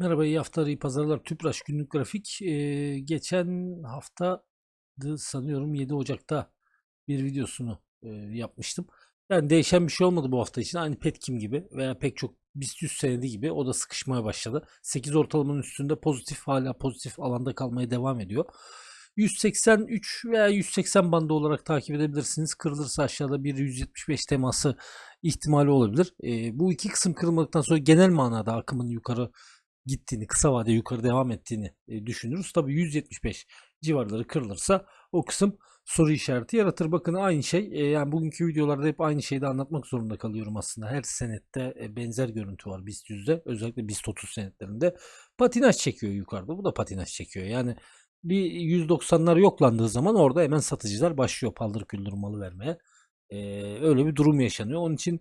Merhaba, iyi haftalar, iyi pazarlar. Tüpraş günlük grafik. Ee, geçen hafta sanıyorum 7 Ocak'ta bir videosunu e, yapmıştım. Yani değişen bir şey olmadı bu hafta için. Aynı Petkim gibi veya pek çok BIST 100 senedi gibi o da sıkışmaya başladı. 8 ortalamanın üstünde pozitif hala pozitif alanda kalmaya devam ediyor. 183 veya 180 bandı olarak takip edebilirsiniz. Kırılırsa aşağıda bir 175 teması ihtimali olabilir. Ee, bu iki kısım kırılmadıktan sonra genel manada akımın yukarı gittiğini, kısa vade yukarı devam ettiğini e, düşünürüz. Tabii 175 civarları kırılırsa o kısım soru işareti yaratır. Bakın aynı şey e, yani bugünkü videolarda hep aynı şeyi de anlatmak zorunda kalıyorum aslında. Her senette e, benzer görüntü var BIST 100'de. Özellikle BIST 30 senetlerinde patinaj çekiyor yukarıda. Bu da patinaj çekiyor. Yani bir 190'lar yoklandığı zaman orada hemen satıcılar başlıyor paldır küldür malı vermeye. E, öyle bir durum yaşanıyor. Onun için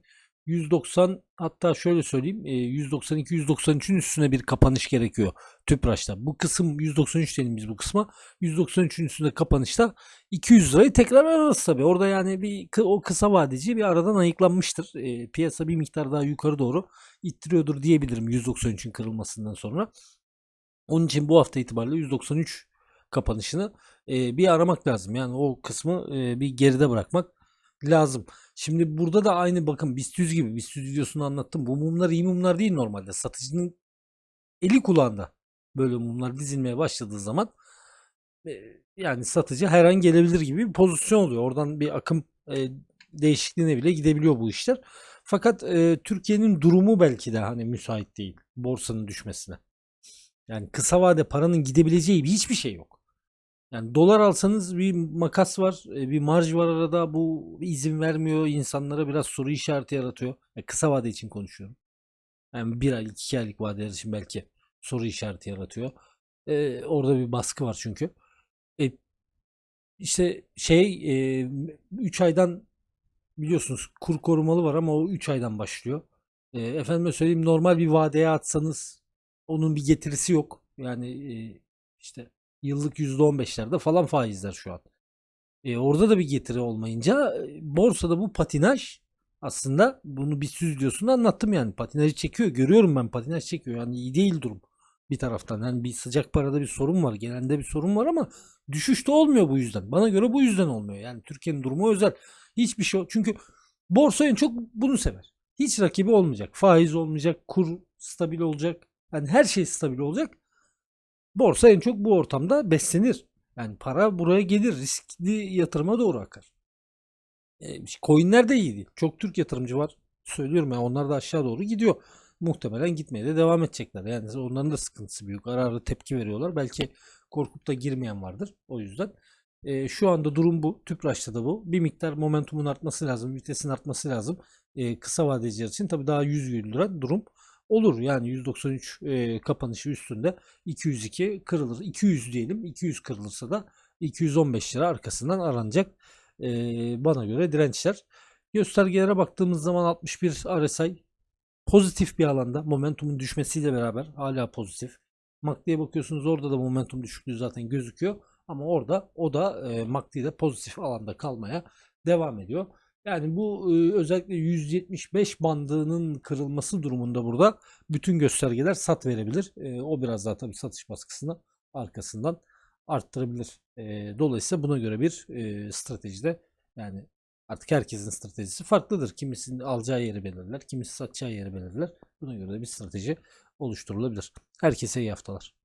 190 hatta şöyle söyleyeyim 192-193'ün üstüne bir kapanış gerekiyor Tüpraş'ta. Bu kısım 193 diyelim biz bu kısma. 193'ün üstünde kapanışta 200 lirayı tekrar ararız tabii. Orada yani bir o kısa vadeci bir aradan ayıklanmıştır. E, piyasa bir miktar daha yukarı doğru ittiriyordur diyebilirim 193'ün kırılmasından sonra. Onun için bu hafta itibariyle 193 kapanışını e, bir aramak lazım. Yani o kısmı e, bir geride bırakmak lazım. Şimdi burada da aynı bakın BIST 100 gibi BIST 100 videosunu anlattım. Bu mumlar iyi mumlar değil normalde. Satıcının eli kulağında böyle mumlar dizilmeye başladığı zaman e, yani satıcı her an gelebilir gibi bir pozisyon oluyor. Oradan bir akım e, değişikliğine bile gidebiliyor bu işler. Fakat e, Türkiye'nin durumu belki de hani müsait değil borsanın düşmesine. Yani kısa vade paranın gidebileceği hiçbir şey yok. Yani dolar alsanız bir makas var, e, bir marj var arada. Bu izin vermiyor insanlara biraz soru işareti yaratıyor. Yani kısa vade için konuşuyorum. Yani bir aylık, iki aylık vadeler için belki soru işareti yaratıyor. Ee, orada bir baskı var çünkü. E, işte şey 3 e, aydan biliyorsunuz kur korumalı var ama o 3 aydan başlıyor. E, efendime söyleyeyim normal bir vadeye atsanız onun bir getirisi yok. Yani e, işte Yıllık %15'lerde falan faizler şu an. E, orada da bir getiri olmayınca e, borsada bu patinaj aslında bunu bir süz diyorsun anlattım yani patinajı çekiyor. Görüyorum ben patinaj çekiyor. Yani iyi değil durum bir taraftan. Yani bir sıcak parada bir sorun var. Genelde bir sorun var ama düşüş de olmuyor bu yüzden. Bana göre bu yüzden olmuyor. Yani Türkiye'nin durumu özel. Hiçbir şey çünkü borsa en çok bunu sever. Hiç rakibi olmayacak. Faiz olmayacak. Kur stabil olacak. Yani her şey stabil olacak. Borsa en çok bu ortamda beslenir. Yani para buraya gelir. Riskli yatırıma doğru akar. E, coinler de iyi değil. Çok Türk yatırımcı var. Söylüyorum ya onlar da aşağı doğru gidiyor. Muhtemelen gitmeye de devam edecekler. Yani onların da sıkıntısı büyük. Ara ara tepki veriyorlar. Belki korkup da girmeyen vardır. O yüzden. E, şu anda durum bu. Tüpraş'ta da bu. Bir miktar momentumun artması lazım. Vitesin artması lazım. E, kısa vadeciler için tabii daha 100 güldüren durum olur. Yani 193 e, kapanışı üstünde 202 kırılır. 200 diyelim. 200 kırılırsa da 215 lira arkasından aranacak e, bana göre dirençler. Göstergelere baktığımız zaman 61 RSI pozitif bir alanda momentumun düşmesiyle beraber hala pozitif. MACD'ye bakıyorsunuz orada da momentum düşüklüğü zaten gözüküyor. Ama orada o da e, MACD'de pozitif alanda kalmaya devam ediyor. Yani bu özellikle 175 bandının kırılması durumunda burada bütün göstergeler sat verebilir. O biraz daha tabii satış baskısını arkasından arttırabilir. Dolayısıyla buna göre bir stratejide yani artık herkesin stratejisi farklıdır. Kimisinin alacağı yeri belirler, kimisi satacağı yeri belirler. Buna göre de bir strateji oluşturulabilir. Herkese iyi haftalar.